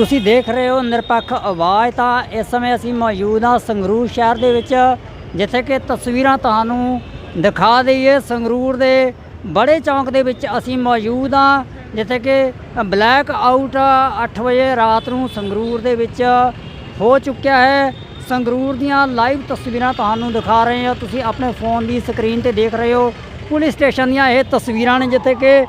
ਤੁਸੀਂ ਦੇਖ ਰਹੇ ਹੋ ਨਿਰਪੱਖ ਆਵਾਜ਼, ਤਾਂ ਇਸ ਸਮੇਂ ਅਸੀਂ ਮੌਜੂਦ ਹਾਂ ਸੰਗਰੂਰ ਸ਼ਹਿਰ ਦੇ ਵਿੱਚ, ਜਿੱਥੇ ਕਿ ਤਸਵੀਰਾਂ ਤੁਹਾਨੂੰ ਦਿਖਾ ਦਈਏ। ਸੰਗਰੂਰ ਦੇ ਬੜੇ ਚੌਂਕ ਦੇ ਵਿੱਚ ਅਸੀਂ ਮੌਜੂਦ ਹਾਂ, ਜਿੱਥੇ ਕਿ ਬਲੈਕ ਆਊਟ 8 ਵਜੇ ਰਾਤ ਨੂੰ ਸੰਗਰੂਰ ਦੇ ਵਿੱਚ ਹੋ ਚੁੱਕਿਆ ਹੈ। ਸੰਗਰੂਰ ਦੀਆਂ ਲਾਈਵ ਤਸਵੀਰਾਂ ਤੁਹਾਨੂੰ ਦਿਖਾ ਰਹੇ ਹਾਂ। ਤੁਸੀਂ ਆਪਣੇ ਫੋਨ ਦੀ ਸਕਰੀਨ ਤੇ ਦੇਖ ਰਹੇ ਹੋ, ਪੁਲਿਸ ਸਟੇਸ਼ਨ ਦੀਆਂ ਇਹ ਤਸਵੀਰਾਂ ਨੇ, ਜਿੱਥੇ ਕਿ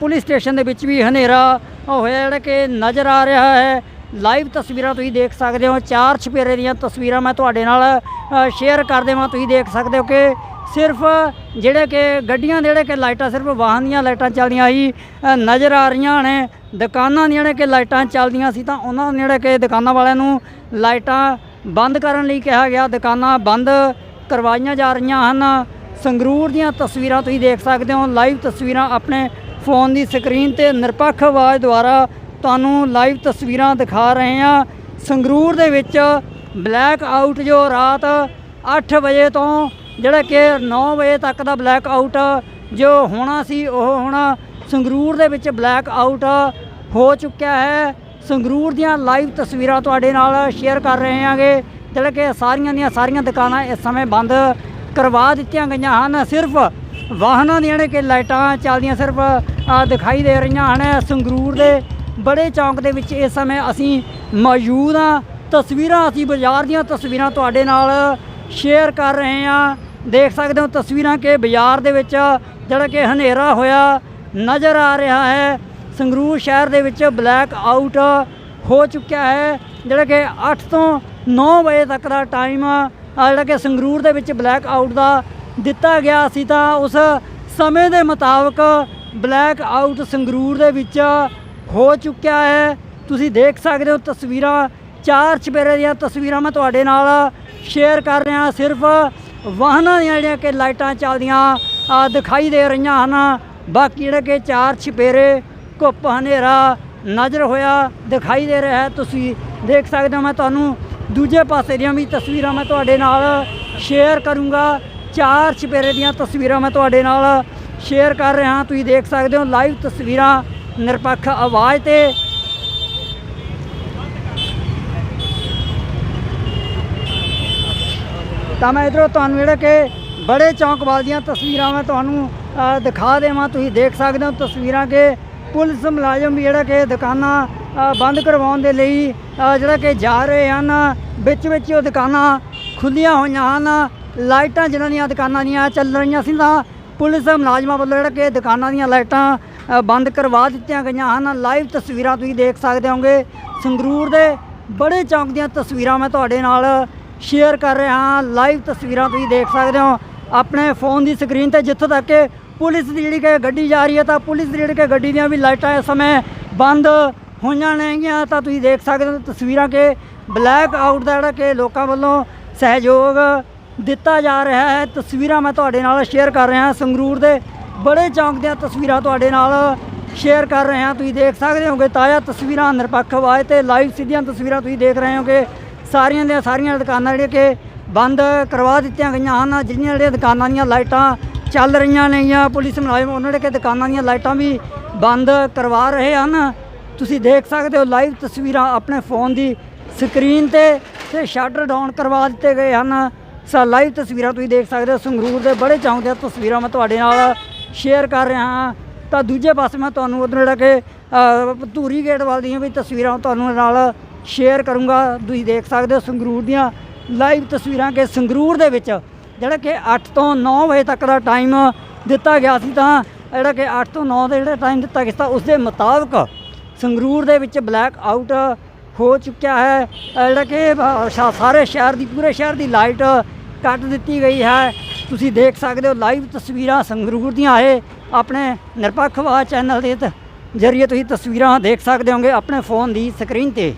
ਪੁਲਿਸ ਸਟੇਸ਼ਨ ਦੇ ਵਿੱਚ ਵੀ ਹਨੇਰਾ ਹੋਇਆ ਜਿਹੜਾ ਕਿ ਨਜ਼ਰ ਆ ਰਿਹਾ ਹੈ। ਲਾਈਵ ਤਸਵੀਰਾਂ ਤੁਸੀਂ ਦੇਖ ਸਕਦੇ ਹੋ। ਚਾਰ ਛਪੇਰੇ ਦੀਆਂ ਤਸਵੀਰਾਂ ਮੈਂ ਤੁਹਾਡੇ ਨਾਲ ਸ਼ੇਅਰ ਕਰ ਦੇਵਾਂ। ਤੁਸੀਂ ਦੇਖ ਸਕਦੇ ਹੋ ਕਿ ਸਿਰਫ ਜਿਹੜੇ ਕਿ ਗੱਡੀਆਂ ਦੇ ਜਿਹੜੇ ਕਿ ਲਾਈਟਾਂ, ਸਿਰਫ ਵਾਹਨ ਦੀਆਂ ਲਾਈਟਾਂ ਚੱਲਦੀਆਂ ਹੀ ਨਜ਼ਰ ਆ ਰਹੀਆਂ ਨੇ। ਦੁਕਾਨਾਂ ਦੀਆਂ ਜਿਹੜੇ ਕਿ ਲਾਈਟਾਂ ਚੱਲਦੀਆਂ ਸੀ ਤਾਂ ਉਹਨਾਂ ਨੇ ਜਿਹੜੇ ਕਿ ਦੁਕਾਨਾਂ ਵਾਲਿਆਂ ਨੂੰ ਲਾਈਟਾਂ ਬੰਦ ਕਰਨ ਲਈ ਕਿਹਾ ਗਿਆ। ਦੁਕਾਨਾਂ ਬੰਦ ਕਰਵਾਈਆਂ ਜਾ ਰਹੀਆਂ ਹਨ। ਸੰਗਰੂਰ ਦੀਆਂ ਤਸਵੀਰਾਂ ਤੁਸੀਂ ਦੇਖ ਸਕਦੇ ਹੋ। ਲਾਈਵ ਤਸਵੀਰਾਂ ਆਪਣੇ ਫੋਨ ਦੀ ਸਕਰੀਨ ਤੇ ਨਿਰਪੱਖ ਆਵਾਜ਼ ਦੁਆਰਾ ਤੁਹਾਨੂੰ ਲਾਈਵ ਤਸਵੀਰਾਂ ਦਿਖਾ ਰਹੇ ਹਾਂ। ਸੰਗਰੂਰ ਦੇ ਵਿੱਚ ਬਲੈਕ ਆਊਟ ਜੋ ਰਾਤ 8 ਵਜੇ ਤੋਂ ਜਿਹੜਾ ਕਿ 9 ਵਜੇ ਤੱਕ ਦਾ ਬਲੈਕ ਆਊਟ ਜੋ ਹੋਣਾ ਸੀ, ਉਹ ਹੁਣ ਸੰਗਰੂਰ ਦੇ ਵਿੱਚ ਬਲੈਕ ਆਊਟ ਹੋ ਚੁੱਕਿਆ ਹੈ। ਸੰਗਰੂਰ ਦੀਆਂ ਲਾਈਵ ਤਸਵੀਰਾਂ ਤੁਹਾਡੇ ਨਾਲ ਸ਼ੇਅਰ ਕਰ ਰਹੇ ਹਾਂਗੇ। ਜਿਹੜਾ ਕਿ ਸਾਰੀਆਂ ਦੀਆਂ ਸਾਰੀਆਂ ਦੁਕਾਨਾਂ ਇਸ ਸਮੇਂ ਬੰਦ ਕਰਵਾ ਦਿੱਤੀਆਂ ਗਈਆਂ ਹਨ। ਸਿਰਫ ਵਾਹਨਾਂ ਦੀਆਂ ਨੇ ਕਿ ਲਾਈਟਾਂ ਚੱਲਦੀਆਂ ਸਿਰਫ ਦਿਖਾਈ ਦੇ ਰਹੀਆਂ ਹਨ ਸੰਗਰੂਰ ਦੇ ਬੜੇ ਚੌਂਕ ਦੇ ਵਿੱਚ ਇਸ ਸਮੇਂ ਅਸੀਂ ਮੌਜੂਦ ਹਾਂ। ਤਸਵੀਰਾਂ ਅਸੀਂ ਬਾਜ਼ਾਰ ਦੀਆਂ ਤਸਵੀਰਾਂ ਤੁਹਾਡੇ ਨਾਲ ਸ਼ੇਅਰ ਕਰ ਰਹੇ ਹਾਂ। ਦੇਖ ਸਕਦੇ ਹੋ ਤਸਵੀਰਾਂ ਕਿ ਬਾਜ਼ਾਰ ਦੇ ਵਿੱਚ ਜਿਹੜਾ ਕਿ ਹਨੇਰਾ ਹੋਇਆ ਨਜ਼ਰ ਆ ਰਿਹਾ ਹੈ। ਸੰਗਰੂਰ ਸ਼ਹਿਰ ਦੇ ਵਿੱਚ ਬਲੈਕ ਆਊਟ ਹੋ ਚੁੱਕਿਆ ਹੈ। ਜਿਹੜਾ ਕਿ 8 ਤੋਂ 9 ਵਜੇ ਤੱਕ ਦਾ ਟਾਈਮ ਆ। ਜਿਹੜਾ ਕਿ ਸੰਗਰੂਰ ਦੇ ਵਿੱਚ ਬਲੈਕ ਆਊਟ ਦਾ ਦਿੱਤਾ ਗਿਆ ਸੀ ਤਾਂ ਉਸ ਸਮੇਂ ਦੇ ਮੁਤਾਬਕ ਬਲੈਕ ਆਊਟ ਸੰਗਰੂਰ ਦੇ ਵਿੱਚ ਹੋ ਚੁੱਕਿਆ ਹੈ। ਤੁਸੀਂ ਦੇਖ ਸਕਦੇ ਹੋ ਤਸਵੀਰਾਂ, ਚਾਰ ਚਪੇਰੇ ਦੀਆਂ ਤਸਵੀਰਾਂ ਮੈਂ ਤੁਹਾਡੇ ਨਾਲ ਸ਼ੇਅਰ ਕਰ ਰਿਹਾ। ਸਿਰਫ ਵਾਹਨਾਂ ਦੀਆਂ ਜਿਹੜੀਆਂ ਕਿ ਲਾਈਟਾਂ ਚੱਲਦੀਆਂ ਦਿਖਾਈ ਦੇ ਰਹੀਆਂ ਹਨ। ਬਾਕੀ ਜਿਹੜੇ ਕਿ ਚਾਰ ਛਪੇਰੇ ਘੁੱਪ ਹਨੇਰਾ ਨਜ਼ਰ ਹੋਇਆ ਦਿਖਾਈ ਦੇ ਰਿਹਾ ਹੈ। ਤੁਸੀਂ ਦੇਖ ਸਕਦੇ ਹੋ ਮੈਂ ਤੁਹਾਨੂੰ ਦੂਜੇ ਪਾਸੇ ਦੀਆਂ ਵੀ ਤਸਵੀਰਾਂ ਮੈਂ ਤੁਹਾਡੇ ਨਾਲ ਸ਼ੇਅਰ ਕਰੂੰਗਾ। ਚਾਰ ਛਪੇਰੇ ਦੀਆਂ ਤਸਵੀਰਾਂ ਮੈਂ ਤੁਹਾਡੇ ਨਾਲ ਸ਼ੇਅਰ ਕਰ ਰਿਹਾ ਤੁਸੀਂ ਦੇਖ ਸਕਦੇ ਹੋ ਲਾਈਵ ਤਸਵੀਰਾਂ ਨਿਰਪੱਖ ਆਵਾਜ਼ ਤੇ। ਤਾਂ ਮੈਂ ਇਧਰੋਂ ਤੁਹਾਨੂੰ ਜਿਹੜਾ ਕਿ ਬੜੇ ਚੌਂਕ ਚੌਂਕਵਾਲ ਦੀਆਂ ਤਸਵੀਰਾਂ ਮੈਂ ਤੁਹਾਨੂੰ ਦਿਖਾ ਦੇਵਾਂ। ਤੁਸੀਂ ਦੇਖ ਸਕਦੇ ਹੋ ਤਸਵੀਰਾਂ ਕਿ ਪੁਲਿਸ ਮੁਲਾਜ਼ਮ ਵੀ ਜਿਹੜਾ ਕਿ ਦੁਕਾਨਾਂ ਬੰਦ ਕਰਵਾਉਣ ਦੇ ਲਈ ਜਿਹੜਾ ਕਿ ਜਾ ਰਹੇ ਹਨ। ਵਿੱਚ ਵਿੱਚ ਉਹ ਦੁਕਾਨਾਂ ਖੁੱਲੀਆਂ ਹੋਈਆਂ ਹਨ। ਲਾਈਟਾਂ ਜਿਨ੍ਹਾਂ ਦੀਆਂ ਦੁਕਾਨਾਂ ਦੀਆਂ ਚੱਲ ਰਹੀਆਂ ਸੀ ਤਾਂ ਪੁਲਿਸ ਮੁਲਾਜ਼ਮਾਂ ਵੱਲੋਂ ਜਿਹੜਾ ਕਿ ਦੁਕਾਨਾਂ ਦੀਆਂ ਲਾਈਟਾਂ ਬੰਦ ਕਰਵਾ ਦਿੱਤੀਆਂ ਗਈਆਂ ਹਨ। ਲਾਈਵ ਤਸਵੀਰਾਂ ਤੁਸੀਂ ਦੇਖ ਸਕਦੇ ਹੋਗੇ। ਸੰਗਰੂਰ ਦੇ ਬੜੇ ਚੌਂਕ ਦੀਆਂ ਤਸਵੀਰਾਂ ਮੈਂ ਤੁਹਾਡੇ ਨਾਲ ਸ਼ੇਅਰ ਕਰ ਰਿਹਾ ਹਾਂ। ਲਾਈਵ ਤਸਵੀਰਾਂ ਤੁਸੀਂ ਦੇਖ ਸਕਦੇ ਹੋ ਆਪਣੇ ਫੋਨ ਦੀ ਸਕਰੀਨ ਤੇ, ਜਿੱਥੋਂ ਤੱਕ ਕਿ ਪੁਲਿਸ ਦੀ ਜਿਹੜੀ ਕਿ ਗੱਡੀ ਜਾ ਰਹੀ ਹੈ ਤਾਂ ਪੁਲਿਸ ਦੀ ਜਿਹੜੀ ਕਿ ਗੱਡੀ ਦੀਆਂ ਵੀ ਲਾਈਟਾਂ ਇਸ ਸਮੇਂ ਬੰਦ ਹੋਈਆਂ ਨੇਗੀਆਂ ਤਾਂ ਤੁਸੀਂ ਦੇਖ ਸਕਦੇ ਹੋ ਤਸਵੀਰਾਂ ਕਿ ਬਲੈਕ ਆਊਟ ਦਾ ਜਿਹੜਾ ਕਿ ਲੋਕਾਂ ਵੱਲੋਂ ਸਹਿਯੋਗ ਦਿੱਤਾ ਜਾ ਰਿਹਾ ਹੈ। ਤਸਵੀਰਾਂ ਮੈਂ ਤੁਹਾਡੇ ਨਾਲ ਸ਼ੇਅਰ ਕਰ ਰਿਹਾ ਸੰਗਰੂਰ ਦੇ ਬੜੇ ਚੌਂਕ ਦੀਆਂ ਤਸਵੀਰਾਂ ਤੁਹਾਡੇ ਨਾਲ ਸ਼ੇਅਰ ਕਰ ਰਹੇ ਹਾਂ। ਤੁਸੀਂ ਦੇਖ ਸਕਦੇ ਹੋਗੇ, ਤਾਜ਼ਾ ਤਸਵੀਰਾਂ ਨਿਰਪੱਖ ਆਵਾਜ਼ ਤੇ ਲਾਈਵ ਸਿੱਧੀਆਂ ਤਸਵੀਰਾਂ ਤੁਸੀਂ ਦੇਖ ਰਹੇ ਹੋਗੇ। ਸਾਰੀਆਂ ਦੀਆਂ ਸਾਰੀਆਂ ਦੁਕਾਨਾਂ ਜਿਹੜੀਆਂ ਕਿ ਬੰਦ ਕਰਵਾ ਦਿੱਤੀਆਂ ਗਈਆਂ ਹਨ। ਜਿਹੜੀਆਂ ਜਿਹੜੀਆਂ ਦੁਕਾਨਾਂ ਦੀਆਂ ਲਾਈਟਾਂ ਚੱਲ ਰਹੀਆਂ ਨੇਗੀਆਂ ਪੁਲਿਸ ਮੁਲਾਜ਼ਮ ਉਹਨਾਂ ਦੇ ਕਿ ਦੁਕਾਨਾਂ ਦੀਆਂ ਲਾਈਟਾਂ ਵੀ ਬੰਦ ਕਰਵਾ ਰਹੇ ਹਨ। ਤੁਸੀਂ ਦੇਖ ਸਕਦੇ ਹੋ ਲਾਈਵ ਤਸਵੀਰਾਂ ਆਪਣੇ ਫੋਨ ਦੀ ਸਕਰੀਨ ਤੇ ਤੇ ਸ਼ਟਰ ਡਾਊਨ ਕਰਵਾ ਦਿੱਤੇ ਗਏ ਹਨ। ਸਾ ਲਾਈਵ ਤਸਵੀਰਾਂ ਤੁਸੀਂ ਦੇਖ ਸਕਦੇ ਹੋ, ਸੰਗਰੂਰ ਦੇ ਬੜੇ ਚੌਂਕ ਦੀਆਂ ਤਸਵੀਰਾਂ ਮੈਂ ਤੁਹਾਡੇ ਨਾਲ ਸ਼ੇਅਰ ਕਰ ਰਿਹਾ ਹਾਂ। ਤਾਂ ਦੂਜੇ ਪਾਸੇ ਮੈਂ ਤੁਹਾਨੂੰ ਉਧਰ ਜਿਹੜਾ ਕਿ ਧੂਰੀ ਗੇਟ ਵੱਲ ਦੀਆਂ ਵੀ ਤਸਵੀਰਾਂ ਤੁਹਾਨੂੰ ਨਾਲ ਸ਼ੇਅਰ ਕਰੂੰਗਾ। ਤੁਸੀਂ ਦੇਖ ਸਕਦੇ ਹੋ ਸੰਗਰੂਰ ਦੀਆਂ ਲਾਈਵ ਤਸਵੀਰਾਂ ਕਿ ਸੰਗਰੂਰ ਦੇ ਵਿੱਚ ਜਿਹੜਾ ਕਿ 8 ਤੋਂ 9 ਵਜੇ ਤੱਕ ਦਾ ਟਾਈਮ ਦਿੱਤਾ ਗਿਆ ਸੀ ਤਾਂ ਜਿਹੜਾ ਕਿ 8 ਤੋਂ 9 ਦਾ ਜਿਹੜਾ ਟਾਈਮ ਦਿੱਤਾ ਗਿਆ ਸੀ ਤਾਂ ਉਸ ਦੇ ਮੁਤਾਬਕ ਸੰਗਰੂਰ ਦੇ ਵਿੱਚ ਬਲੈਕ ਆਊਟ ਹੋ ਚੁੱਕਿਆ ਹੈ। ਜਿਹੜਾ ਕਿ ਸਾਰੇ ਸ਼ਹਿਰ ਦੀ, ਪੂਰੇ ਸ਼ਹਿਰ ਦੀ ਲਾਈਟ ਕੱਟ ਦਿੱਤੀ ਗਈ ਹੈ। ਤੁਸੀਂ ਦੇਖ ਸਕਦੇ ਹੋ, ਲਾਈਵ ਤਸਵੀਰਾਂ ਸੰਗਰੂਰ ਦੀਆਂ ਹੈ ਆਪਣੇ ਨਿਰਪੱਖ ਚੈਨਲ ਦੇ ਤ- ਜ਼ਰੀਏ ਤੁਸੀਂ ਤਸਵੀਰਾਂ ਦੇਖ ਸਕਦੇ ਹੋਗੇ ਆਪਣੇ ਫੋਨ ਦੀ ਸਕਰੀਨ ਤੇ।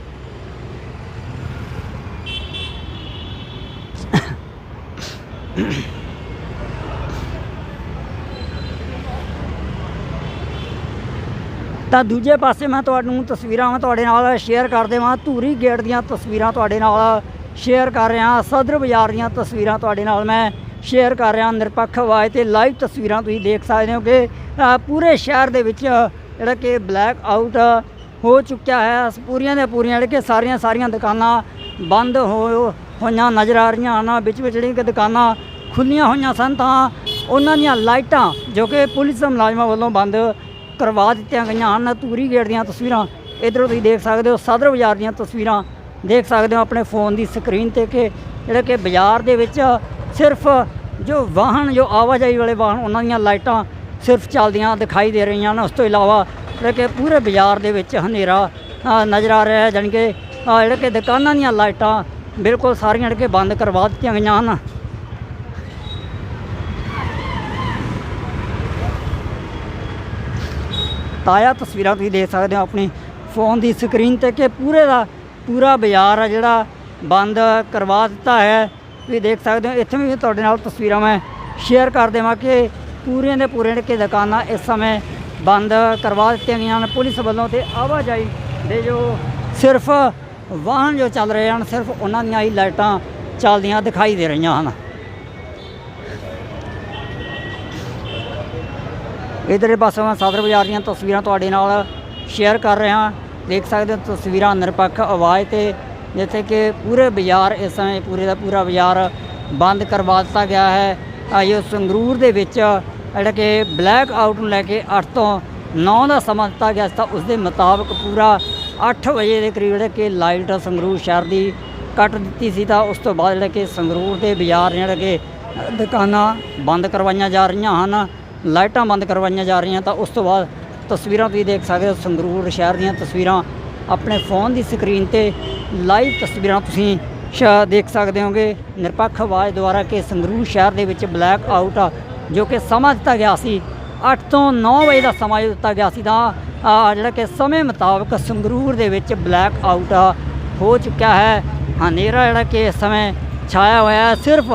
ਤਾਂ ਦੂਜੇ ਪਾਸੇ ਮੈਂ ਤੁਹਾਨੂੰ ਤਸਵੀਰਾਂ ਮੈਂ ਤੁਹਾਡੇ ਨਾਲ ਸ਼ੇਅਰ ਕਰ ਦੇਵਾਂ। ਧੂਰੀ ਗੇਟ ਦੀਆਂ ਤਸਵੀਰਾਂ ਤੁਹਾਡੇ ਨਾਲ ਸ਼ੇਅਰ ਕਰ ਰਿਹਾ ਸਦਰ ਬਾਜ਼ਾਰ ਦੀਆਂ ਤਸਵੀਰਾਂ ਤੁਹਾਡੇ ਨਾਲ ਮੈਂ ਸ਼ੇਅਰ ਕਰ ਰਿਹਾ ਨਿਰਪੱਖ ਆਵਾਜ਼ ਤੇ ਲਾਈਵ ਤਸਵੀਰਾਂ ਤੁਸੀਂ ਦੇਖ ਸਕਦੇ ਹੋ ਕਿ ਪੂਰੇ ਸ਼ਹਿਰ ਦੇ ਵਿੱਚ ਜਿਹੜਾ ਕਿ ਬਲੈਕ ਆਊਟ ਹੋ ਚੁੱਕਿਆ ਹੈ। ਪੂਰੀਆਂ ਦੇ ਪੂਰੀਆਂ ਜਿਹੜੇ ਕਿ ਸਾਰੀਆਂ ਸਾਰੀਆਂ ਦੁਕਾਨਾਂ ਬੰਦ ਹੋ ਹੋਈਆਂ ਨਜ਼ਰ ਆ ਰਹੀਆਂ ਹਨ। ਵਿੱਚ ਵਿੱਚ ਜਿਹੜੀਆਂ ਕਿ ਦੁਕਾਨਾਂ ਖੁੱਲੀਆਂ ਹੋਈਆਂ ਸਨ ਤਾਂ ਉਹਨਾਂ ਦੀਆਂ ਲਾਈਟਾਂ ਜੋ ਕਿ ਪੁਲਿਸ ਮੁਲਾਜ਼ਮਾਂ ਵੱਲੋਂ ਬੰਦ ਕਰਵਾ ਦਿੱਤੀਆਂ ਗਈਆਂ ਹਨ ਤੂਰੀ ਗੇਟ ਦੀਆਂ ਤਸਵੀਰਾਂ। ਇਧਰੋਂ ਤੁਸੀਂ ਦੇਖ ਸਕਦੇ ਹੋ ਸਦਰ ਬਾਜ਼ਾਰ ਦੀਆਂ ਤਸਵੀਰਾਂ। ਦੇਖ ਸਕਦੇ ਹੋ ਆਪਣੇ ਫੋਨ ਦੀ ਸਕਰੀਨ ਤੇ ਕਿ ਜਿਹੜੇ ਕਿ ਬਾਜ਼ਾਰ ਦੇ ਵਿੱਚ ਸਿਰਫ ਜੋ ਵਾਹਨ ਜੋ ਆਵਾਜਾਈ ਵਾਲੇ ਵਾਹਨ ਉਹਨਾਂ ਦੀਆਂ ਲਾਈਟਾਂ ਸਿਰਫ ਚੱਲਦੀਆਂ ਦਿਖਾਈ ਦੇ ਰਹੀਆਂ ਹਨ। ਉਸ ਤੋਂ ਇਲਾਵਾ ਜਿਹੜਾ ਕਿ ਪੂਰੇ ਬਾਜ਼ਾਰ ਦੇ ਵਿੱਚ ਹਨੇਰਾ ਨਜ਼ਰ ਆ ਰਿਹਾ ਹੈ। ਜਾਣੀ ਕਿ ਅ, ਕਿ ਦੁਕਾਨਾਂ ਦੀਆਂ ਲਾਈਟਾਂ ਬਿਲਕੁਲ ਸਾਰੀਆਂ ਜਿਹੜੇ ਕਿ ਬੰਦ ਕਰਵਾ ਦਿੱਤੀਆਂ ਗਈਆਂ ਹਨ। ਤਾਜ਼ਾ ਤਸਵੀਰਾਂ ਤੁਸੀਂ ਦੇਖ ਸਕਦੇ ਹੋ ਆਪਣੀ ਫੋਨ ਦੀ ਸਕਰੀਨ ਤੇ ਕਿ ਪੂਰੇ ਦਾ ਪੂਰਾ ਬਾਜ਼ਾਰ ਆ ਜਿਹੜਾ ਬੰਦ ਕਰਵਾ ਦਿੱਤਾ ਹੈ। ਤੁਸੀਂ ਦੇਖ ਸਕਦੇ ਹੋ, ਇੱਥੇ ਵੀ ਤੁਹਾਡੇ ਨਾਲ ਤਸਵੀਰਾਂ ਮੈਂ ਸ਼ੇਅਰ ਕਰ ਦੇਵਾਂ ਕਿ ਪੂਰੀਆਂ ਦੇ ਪੂਰੇ ਜਿਹੜੇ ਕਿ ਦੁਕਾਨਾਂ ਇਸ ਸਮੇਂ ਬੰਦ ਕਰਵਾ ਦਿੱਤੀਆਂ ਗਈਆਂ ਹਨ। ਪੁਲਿਸ ਵੱਲੋਂ ਤੇ ਆਵਾਜਾਈ ਦੇ ਜੋ ਸਿਰਫ ਵਾਹਨ ਜੋ ਚੱਲ ਰਹੇ ਹਨ, ਸਿਰਫ ਉਹਨਾਂ ਦੀਆਂ ਹੀ ਲਾਈਟਾਂ ਚੱਲਦੀਆਂ ਦਿਖਾਈ ਦੇ ਰਹੀਆਂ ਹਨ। ਇਧਰਲੇ ਪਾਸੇ ਮੈਂ ਸਦਰ ਬਾਜ਼ਾਰ ਦੀਆਂ ਤਸਵੀਰਾਂ ਤੁਹਾਡੇ ਨਾਲ ਸ਼ੇਅਰ ਕਰ ਰਿਹਾ। ਦੇਖ ਸਕਦੇ ਹੋ ਤਸਵੀਰਾਂ ਨਿਰਪੱਖ ਆਵਾਜ਼ ਤੇ, ਜਿੱਥੇ ਕਿ ਪੂਰੇ ਬਾਜ਼ਾਰ ਇਸ ਸਮੇਂ ਪੂਰੇ ਦਾ ਪੂਰਾ ਬਾਜ਼ਾਰ ਬੰਦ ਕਰਵਾ ਦਿੱਤਾ ਗਿਆ ਹੈ। ਆਇਓ ਸੰਗਰੂਰ ਦੇ ਵਿੱਚ ਜਿਹੜਾ ਕਿ ਬਲੈਕ ਆਊਟ ਨੂੰ ਲੈ ਕੇ 8 ਤੋਂ 9 ਦਾ ਸਮਾਂ ਦਿੱਤਾ ਗਿਆ ਸੀ ਉਸ ਦੇ ਮੁਤਾਬਕ ਪੂਰਾ 8 ਵਜੇ ਦੇ ਕਰੀਬ ਜਿਹੜਾ ਕਿ ਲਾਈਟ ਸੰਗਰੂਰ ਸ਼ਹਿਰ ਦੀ ਕੱਟ ਦਿੱਤੀ ਸੀ, ਤਾਂ ਉਸ ਤੋਂ ਬਾਅਦ ਜਿਹੜਾ ਕਿ ਸੰਗਰੂਰ ਦੇ ਬਾਜ਼ਾਰ ਜਿਹੜਾ ਕਿ ਦੁਕਾਨਾਂ ਬੰਦ ਕਰਵਾਈਆਂ ਜਾ ਰਹੀਆਂ ਹਨ। ਲਾਈਟਾਂ ਬੰਦ ਕਰਵਾਈਆਂ ਜਾ ਰਹੀਆਂ ਤਾਂ ਉਸ ਤੋਂ ਬਾਅਦ ਤਸਵੀਰਾਂ ਤੁਸੀਂ ਦੇਖ ਸਕਦੇ ਹੋ, ਸੰਗਰੂਰ ਸ਼ਹਿਰ ਦੀਆਂ ਤਸਵੀਰਾਂ ਆਪਣੇ ਫੋਨ ਦੀ ਸਕਰੀਨ ਤੇ ਲਾਈਵ ਤਸਵੀਰਾਂ ਤੁਸੀਂ ਸ਼ਾ ਦੇਖ ਸਕਦੇ ਹੋਗੇ। ਨਿਰਪੱਖ ਆਵਾਜ਼ ਦੁਆਰਾ ਕਿ ਸੰਗਰੂਰ ਸ਼ਹਿਰ ਦੇ ਵਿੱਚ ਬਲੈਕ ਆਊਟ ਆ, ਜੋ ਕਿ ਸਮਾਂ ਦਿੱਤਾ ਗਿਆ ਸੀ 8 ਤੋਂ 9 ਵਜੇ ਦਾ ਸਮਾਂ ਜੋ ਦਿੱਤਾ ਗਿਆ ਸੀ ਤਾਂ ਜਿਹੜਾ ਕਿ ਸਮੇਂ ਮੁਤਾਬਕ ਸੰਗਰੂਰ ਦੇ ਵਿੱਚ ਬਲੈਕ ਆਊਟ ਹੋ ਚੁੱਕਿਆ ਹੈ। ਹਨੇਰਾ ਜਿਹੜਾ ਕਿ ਇਸ ਸਮੇਂ ਛਾਇਆ ਹੋਇਆ ਹੈ, ਸਿਰਫ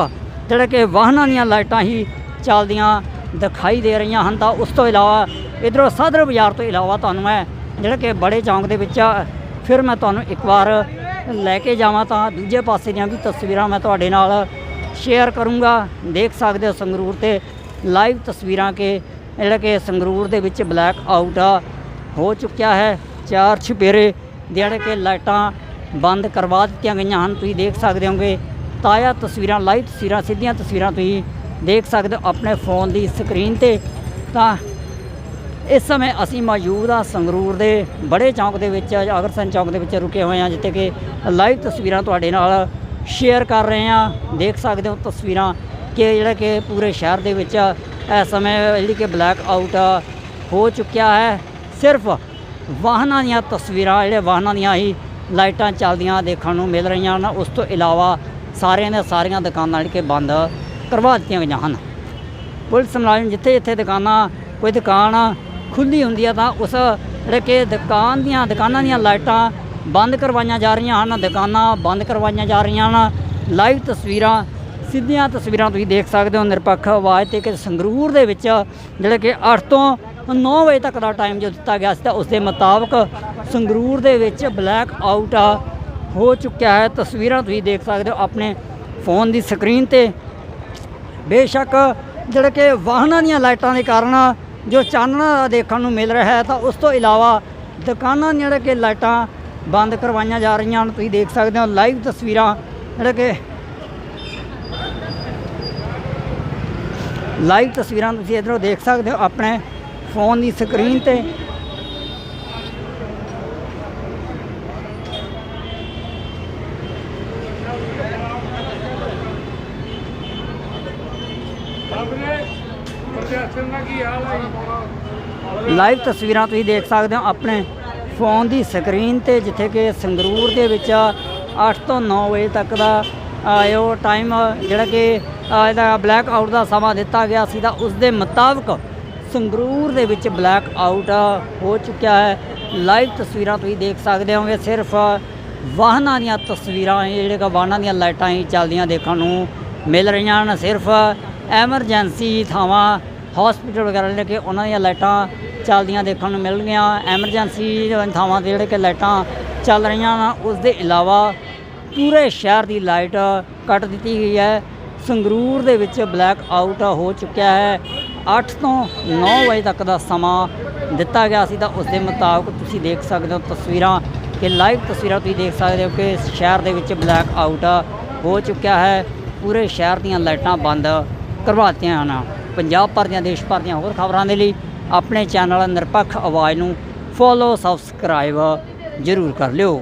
ਜਿਹੜਾ ਕਿ ਵਾਹਨਾਂ ਦੀਆਂ ਲਾਈਟਾਂ ਹੀ ਚੱਲਦੀਆਂ ਦਿਖਾਈ ਦੇ ਰਹੀਆਂ ਹਨ ਤਾਂ ਉਸ ਤੋਂ ਇਲਾਵਾ ਇਧਰੋਂ ਸਾਦਰ ਬਾਜ਼ਾਰ ਤੋਂ ਇਲਾਵਾ ਤੁਹਾਨੂੰ ਮੈਂ ਜਿਹੜਾ ਕਿ ਬੜੇ ਚੌਂਕ ਦੇ ਵਿੱਚ ਫਿਰ ਮੈਂ ਤੁਹਾਨੂੰ ਇੱਕ ਵਾਰ ਲੈ ਕੇ ਜਾਵਾਂ ਤਾਂ ਦੂਜੇ ਪਾਸੇ ਦੀਆਂ ਵੀ ਤਸਵੀਰਾਂ ਮੈਂ ਤੁਹਾਡੇ ਨਾਲ ਸ਼ੇਅਰ ਕਰੂੰਗਾ। ਦੇਖ ਸਕਦੇ ਹੋ ਸੰਗਰੂਰ ਤੇ ਲਾਈਵ ਤਸਵੀਰਾਂ ਕਿ ਜਿਹੜਾ ਕਿ ਸੰਗਰੂਰ ਦੇ ਵਿੱਚ ਬਲੈਕ ਆਊਟ ਹੋ ਚੁੱਕਿਆ ਹੈ। ਚਾਰ ਛਪੇਰੇ ਜਿਹੜੇ ਕਿ ਲਾਈਟਾਂ ਬੰਦ ਕਰਵਾ ਦਿੱਤੀਆਂ ਗਈਆਂ ਹਨ। ਤੁਸੀਂ ਦੇਖ ਸਕਦੇ ਹੋਗੇ, ਤਾਜ਼ਾ ਤਸਵੀਰਾਂ ਲਾਈਵ ਤਸਵੀਰਾਂ, ਸਿੱਧੀਆਂ ਤਸਵੀਰਾਂ ਤੁਸੀਂ ਦੇਖ ਸਕਦੇ ਹੋ ਆਪਣੇ ਫੋਨ ਦੀ ਸਕਰੀਨ ਤੇ। ਤਾਂ ਇਸ ਸਮੇਂ ਅਸੀਂ ਮੌਜੂਦ ਆ ਸੰਗਰੂਰ ਦੇ ਬੜੇ ਚੌਂਕ ਦੇ ਵਿੱਚ ਅਗਰਸਨ ਚੌਂਕ ਦੇ ਵਿੱਚ ਰੁਕੇ ਹੋਏ ਹਾਂ, ਜਿੱਥੇ ਕਿ ਲਾਈਵ ਤਸਵੀਰਾਂ ਤੁਹਾਡੇ ਨਾਲ ਸ਼ੇਅਰ ਕਰ ਰਹੇ ਹਾਂ। ਦੇਖ ਸਕਦੇ ਹੋ ਤਸਵੀਰਾਂ ਕਿ ਜਿਹੜਾ ਕਿ ਪੂਰੇ ਸ਼ਹਿਰ ਦੇ ਵਿੱਚ ਇਸ ਸਮੇਂ ਜਿਹੜੀ ਕਿ ਬਲੈਕ ਆਊਟ ਹੋ ਚੁੱਕਿਆ ਹੈ। ਸਿਰਫ ਵਾਹਨਾਂ ਦੀਆਂ ਤਸਵੀਰਾਂ, ਜਿਹੜੇ ਵਾਹਨਾਂ ਦੀਆਂ ਹੀ ਲਾਈਟਾਂ ਚੱਲਦੀਆਂ ਦੇਖਣ ਨੂੰ ਮਿਲ ਰਹੀਆਂ ਹਨ। ਉਸ ਤੋਂ ਇਲਾਵਾ ਸਾਰਿਆਂ ਦੀਆਂ ਸਾਰੀਆਂ ਦੁਕਾਨਾਂ ਜਿਹੜੀ ਕਿ ਬੰਦ ਕਰਵਾ ਦਿੱਤੀਆਂ ਗਈਆਂ ਹਨ। ਪੁਲਿਸ ਮੁਲਾਜ਼ਮ ਜਿੱਥੇ ਜਿੱਥੇ ਦੁਕਾਨਾਂ, ਕੋਈ ਦੁਕਾਨ ਖੁੱਲੀ ਹੁੰਦੀ ਆ ਤਾਂ ਉਸ ਜਿਹੜੇ ਕਿ ਦੁਕਾਨ ਦੀਆਂ, ਦੁਕਾਨਾਂ ਦੀਆਂ ਲਾਈਟਾਂ ਬੰਦ ਕਰਵਾਈਆਂ ਜਾ ਰਹੀਆਂ ਹਨ। ਦੁਕਾਨਾਂ ਬੰਦ ਕਰਵਾਈਆਂ ਜਾ ਰਹੀਆਂ ਹਨ। ਲਾਈਵ ਤਸਵੀਰਾਂ, ਸਿੱਧੀਆਂ ਤਸਵੀਰਾਂ ਤੁਸੀਂ ਦੇਖ ਸਕਦੇ ਹੋ। ਨਿਰਪੱਖ ਆਵਾਜ਼ ਤੇ ਕਿ ਸੰਗਰੂਰ ਦੇ ਵਿੱਚ ਜਿਹੜਾ ਕਿ 8 ਤੋਂ 9 ਵਜੇ ਤੱਕ ਦਾ ਟਾਈਮ ਜੋ ਦਿੱਤਾ ਗਿਆ ਸੀ ਤਾਂ ਉਸ ਦੇ ਮੁਤਾਬਕ ਸੰਗਰੂਰ ਦੇ ਵਿੱਚ ਬਲੈਕ ਆਊਟ ਹੋ ਚੁੱਕਿਆ ਹੈ। ਤਸਵੀਰਾਂ ਤੁਸੀਂ ਦੇਖ ਸਕਦੇ ਹੋ ਆਪਣੇ ਫੋਨ ਦੀ ਸਕਰੀਨ ਤੇ। ਬੇਸ਼ੱਕ ਜਿਹੜੇ ਕਿ ਵਾਹਨਾਂ ਦੀਆਂ ਲਾਈਟਾਂ ਦੇ ਕਾਰਨ ਜੋ ਚਾਨਣਾ ਦੇਖਣ ਨੂੰ ਮਿਲ ਰਿਹਾ ਹੈ, ਤਾਂ ਉਸ ਤੋਂ ਇਲਾਵਾ ਦੁਕਾਨਾਂ ਦੀਆਂ ਜਿਹੜੇ ਕਿ ਲਾਈਟਾਂ ਬੰਦ ਕਰਵਾਈਆਂ ਜਾ ਰਹੀਆਂ ਹਨ। ਤੁਸੀਂ ਦੇਖ ਸਕਦੇ ਹੋ ਲਾਈਵ ਤਸਵੀਰਾਂ ਜਿਹੜੇ ਕਿ ਲਾਈਵ ਤਸਵੀਰਾਂ ਤੁਸੀਂ ਇਧਰੋਂ ਦੇਖ ਸਕਦੇ ਹੋ ਆਪਣੇ ਫੋਨ ਦੀ ਸਕਰੀਨ ਤੇ। ਪ੍ਰਸ਼ਾਸਨ ਦਾ ਕੀ ਹਾਲ ਹੈ ਲਾਈਵ ਤਸਵੀਰਾਂ ਤੁਸੀਂ ਦੇਖ ਸਕਦੇ ਹੋ ਆਪਣੇ ਫੋਨ ਦੀ ਸਕਰੀਨ ਤੇ, ਜਿੱਥੇ ਕਿ ਸੰਗਰੂਰ ਦੇ ਵਿੱਚ 8 ਤੋਂ 9 ਵਜੇ ਤੱਕ ਦਾ ਆਇਓ ਟਾਈਮ ਜਿਹੜਾ ਕਿ ਇਹਦਾ ਬਲੈਕ ਆਊਟ ਦਾ ਸਮਾਂ ਦਿੱਤਾ ਗਿਆ ਸੀ ਤਾਂ ਉਸ ਦੇ ਮੁਤਾਬਕ ਸੰਗਰੂਰ ਦੇ ਵਿੱਚ ਬਲੈਕ ਆਊਟ ਹੋ ਚੁੱਕਿਆ ਹੈ। ਲਾਈਵ ਤਸਵੀਰਾਂ ਤੁਸੀਂ ਦੇਖ ਸਕਦੇ ਹੋਗੇ, ਸਿਰਫ ਵਾਹਨਾਂ ਦੀਆਂ ਤਸਵੀਰਾਂ ਇਹ ਜਿਹੜੇ ਕਿ ਵਾਹਨਾਂ ਦੀਆਂ ਲਾਈਟਾਂ ਹੀ ਚੱਲਦੀਆਂ ਦੇਖਣ ਨੂੰ ਮਿਲ ਰਹੀਆਂ ਹਨ। ਸਿਰਫ ਐਮਰਜੈਂਸੀ ਥਾਵਾਂ ਹਸਪੀਟਲ ਵਗੈਰਾ ਲੈ ਕੇ ਉਹਨਾਂ ਦੀਆਂ ਲਾਈਟਾਂ ਚੱਲਦੀਆਂ ਦੇਖਣ ਨੂੰ ਮਿਲਣਗੀਆਂ ਐਮਰਜੈਂਸੀ ਥਾਵਾਂ ਤੇ ਜਿਹੜੇ ਕਿ ਲਾਈਟਾਂ ਚੱਲ ਰਹੀਆਂ ਹਨ ਉਸ ਦੇ ਇਲਾਵਾ ਪੂਰੇ ਸ਼ਹਿਰ ਦੀ ਲਾਈਟ ਕੱਟ ਦਿੱਤੀ ਗਈ ਹੈ। ਸੰਗਰੂਰ ਦੇ ਵਿੱਚ ਬਲੈਕ ਆਊਟ ਹੋ ਚੁੱਕਿਆ ਹੈ। 8 ਤੋਂ 9 ਵਜੇ ਤੱਕ ਦਾ ਸਮਾਂ ਦਿੱਤਾ ਗਿਆ ਸੀ ਤਾਂ ਉਸ ਦੇ ਮੁਤਾਬਕ ਤੁਸੀਂ ਦੇਖ ਸਕਦੇ ਹੋ ਤਸਵੀਰਾਂ ਕਿ ਲਾਈਵ ਤਸਵੀਰਾਂ ਤੁਸੀਂ ਦੇਖ ਸਕਦੇ ਹੋ ਕਿ ਸ਼ਹਿਰ ਦੇ ਵਿੱਚ ਬਲੈਕ ਆਊਟ ਹੋ ਚੁੱਕਿਆ ਹੈ। ਪੂਰੇ ਸ਼ਹਿਰ ਦੀਆਂ ਲਾਈਟਾਂ ਬੰਦ ਕਰਵਾਤੀਆਂ ਹਨ। ਪੰਜਾਬ ਭਰ ਦੀਆਂ, ਦੇਸ਼ ਭਰ ਦੀਆਂ ਹੋਰ ਖਬਰਾਂ ਦੇ ਲਈ ਆਪਣੇ ਚੈਨਲ ਨਿਰਪੱਖ ਆਵਾਜ਼ ਨੂੰ ਫੋਲੋ ਸਬਸਕ੍ਰਾਈਬ ਜ਼ਰੂਰ ਕਰ ਲਿਓ।